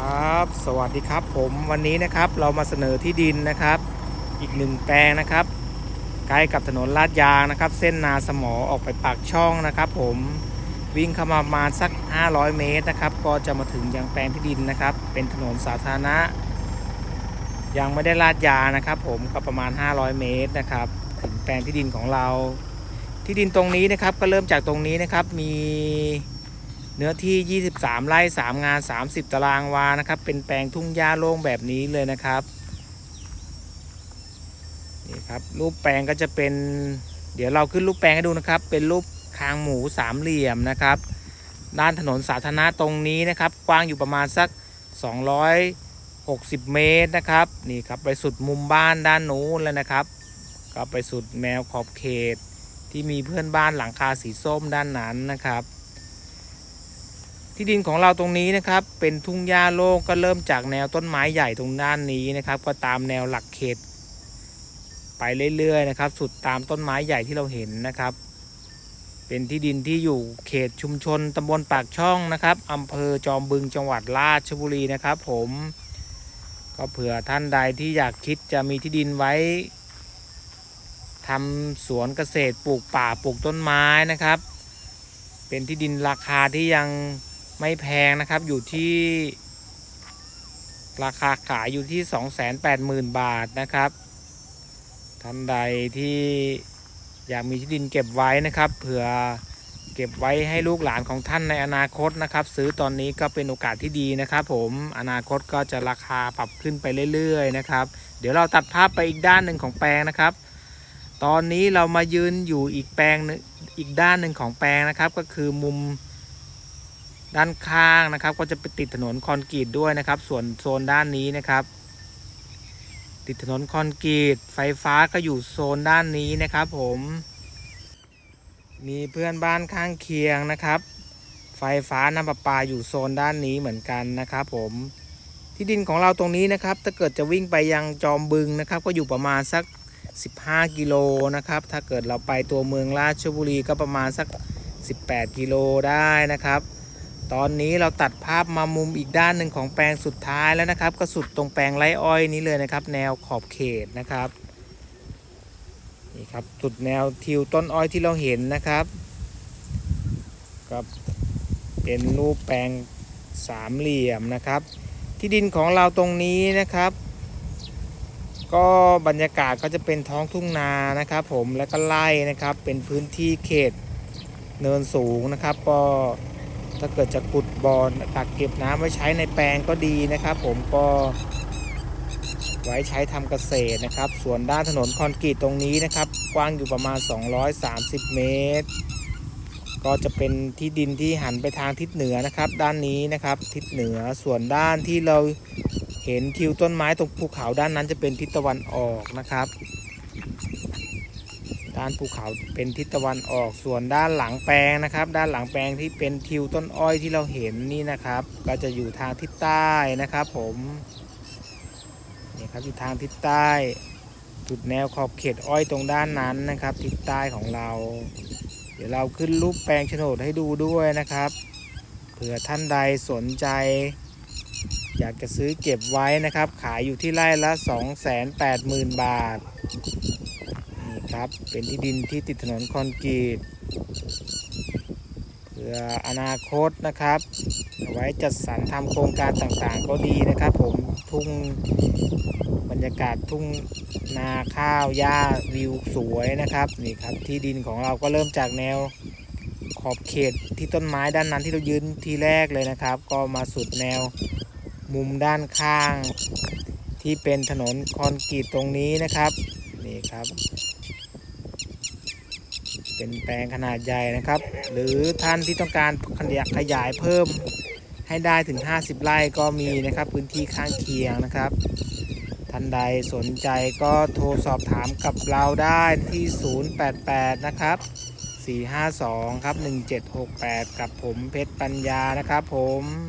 ครับ สวัสดีครับผมวันนี้นะครับเรามาเสนอที่ดินนะครับ อีกหนึ่งแปลงนะครับใกล้กับถนนลาดยางนะครับ เส้นนาสมอออกไปปากช่องนะครับ ผมวิ่งเข้ามาประมาณสัก 500 เมตรนะครับ ก็จะมาถึงยังแปลงที่ดินนะครับ เป็นถนนสาธารณะ ยังไม่ได้ลาดยางนะครับ ผมก็ประมาณ 500 เมตรนะครับ ถึงแปลงที่ดินของเรา ที่ดินตรงนี้นะครับก็เริ่มจากตรงนี้นะครับมี เนื้อที่ 23 ไร่ 3 งาน 30 ตารางวา นะครับ เป็นแปลงทุ่งหญ้าโล่งแบบนี้เลยนะครับ นี่ครับ รูปแปลงก็จะเป็น เดี๋ยวเราขึ้นรูปแปลงให้ดูนะครับ เป็นรูปคางหมูสามเหลี่ยมนะครับ ด้านถนนสาธารณะตรงนี้นะครับ กว้างอยู่ประมาณสัก 260 เมตรนะครับ นี่ครับ ไปสุดมุมบ้านด้านนู้นแล้วนะครับ ก็ไปสุดแนวขอบเขตที่มีเพื่อนบ้านหลังคาสีส้มด้านนั้นนะครับ ที่ดินของเราตรงนี้นะครับ เป็นทุ่งหญ้าโล่งก็เริ่มจากแนวต้นไม้ใหญ่ตรงด้านนี้นะครับ ก็ตามแนวหลักเขต ไปเรื่อยๆนะครับ สุดตามต้นไม้ใหญ่ที่เราเห็นนะครับ เป็นที่ดินที่อยู่เขตชุมชนตำบลปากช่องนะครับอำเภอจอมบึงจังหวัดราชบุรีนะครับ ผม ก็เผื่อท่านใดที่อยากคิดจะมีที่ดินไว้ทำสวนเกษตรปลูกป่าปลูกต้นไม้นะครับ เป็นที่ดินราคาที่ยัง ไม่แพงนะครับอยู่ที่ราคาขายอยู่ที่ 280,000 บาทนะครับ ท่านใดที่อยากมีที่ดินเก็บไว้นะครับเผื่อเก็บไว้ให้ลูกหลานของท่านในอนาคตนะครับ ซื้อตอนนี้ก็เป็นโอกาสที่ดีนะครับ ผมอนาคตก็จะราคาปรับขึ้นไปเรื่อยๆนะครับ เดี๋ยวเราตัดภาพไปอีกด้านหนึ่งของแปลงนะครับ ตอนนี้เรามายืนอยู่อีกแปลงหนึ่งอีกด้านหนึ่งของแปลงนะครับ ก็คือมุม ด้านข้างนะครับ ก็จะไปติดถนนคอนกรีตด้วยนะครับ ส่วนโซนด้านนี้นะครับ ติดถนนคอนกรีตไฟฟ้าก็อยู่โซนด้านนี้นะครับ ผม มีเพื่อนบ้านข้างเคียงนะครับ ไฟฟ้าน้ำประปาอยู่โซนด้านนี้เหมือนกันนะครับ ผมที่ดินของเราตรงนี้นะครับ ถ้าเกิดจะวิ่งไปยังจอมบึงนะครับ ก็อยู่ประมาณสัก 15 กิโลนะครับ ถ้าเกิดเราไปตัวเมืองราชบุรีก็ประมาณสัก 18 กิโลได้นะครับ ตอนนี้เราตัดภาพมามุมอีกด้านหนึ่งของแปลงสุดท้ายแล้วนะครับ ก็สุดตรงแปลงไรอ้อยนี้เลยนะครับ แนวขอบเขตนะครับนี่ครับสุดแนวทิวต้นอ้อยที่เราเห็นนะครับก็เป็นรูปแปลงสามเหลี่ยมนะครับ ที่ดินของเราตรงนี้นะครับ ก็บรรยากาศก็จะเป็นท้องทุ่งนานะครับ ผมแล้วก็ไร่นะครับเป็นพื้นที่เขตเนินสูงนะครับก็ ถ้าเกิดจะขุดบ่อตักเก็บน้ำไว้ใช้ในแปลงก็ดีนะครับ ผมก็ไว้ใช้ทำเกษตรนะครับ ส่วนด้านถนนคอนกรีตตรงนี้นะครับ กว้างอยู่ประมาณ 230 เมตร ก็จะเป็นที่ดินที่หันไปทางทิศเหนือนะครับ ด้านนี้นะครับทิศเหนือส่วนด้านที่เราเห็นทิวต้นไม้ตรงภูเขาด้านนั้นจะเป็นทิศตะวันออกนะครับ ด้านภูเขาเป็นทิศตะวันออกส่วนด้านหลังแปลงนะครับ ด้านหลังแปลงที่เป็นทิวต้นอ้อยที่เราเห็นนี่นะครับ ก็จะอยู่ทางทิศใต้นะครับ ผมนี่ครับอยู่ทางทิศใต้จุดแนวขอบเขตอ้อยตรงด้านนั้นนะครับ ทิศใต้ของเรา เดี๋ยวเราขึ้นรูปแปลงโฉนดให้ดูด้วยนะครับเผื่อท่านใดสนใจ อยากจะซื้อเก็บไว้นะครับ ขายอยู่ที่ไร่ละ 280,000 บาท นี่ครับ เป็นที่ดินที่ติดถนนคอนกรีตเพื่ออนาคตนะครับเอาไว้จัดสรรทำโครงการต่างๆ ก็ดีนะครับผมทุ่งบรรยากาศทุ่งนาข้าวหญ้าวิวสวยนะครับนี่ครับที่ดินของเราก็เริ่มจากแนวขอบเขตที่ต้นไม้ด้านนั้นที่เรายืนทีแรกเลยนะครับ ก็มาสุดแนวมุมด้านข้าง ที่เป็นถนนคอนกรีตตรงนี้นะครับนี่ครับ เป็นแปลงขนาดใหญ่นะครับ หรือท่านที่ต้องการขยายขยายเพิ่มให้ได้ถึง 50 ไร่ก็มีนะครับ พื้นที่ข้างเคียงนะครับ ท่านใดสนใจก็โทรสอบถามกับเราได้ที่ 088 นะครับ 452 ครับ 1768 กับผมเพชรปัญญานะครับผม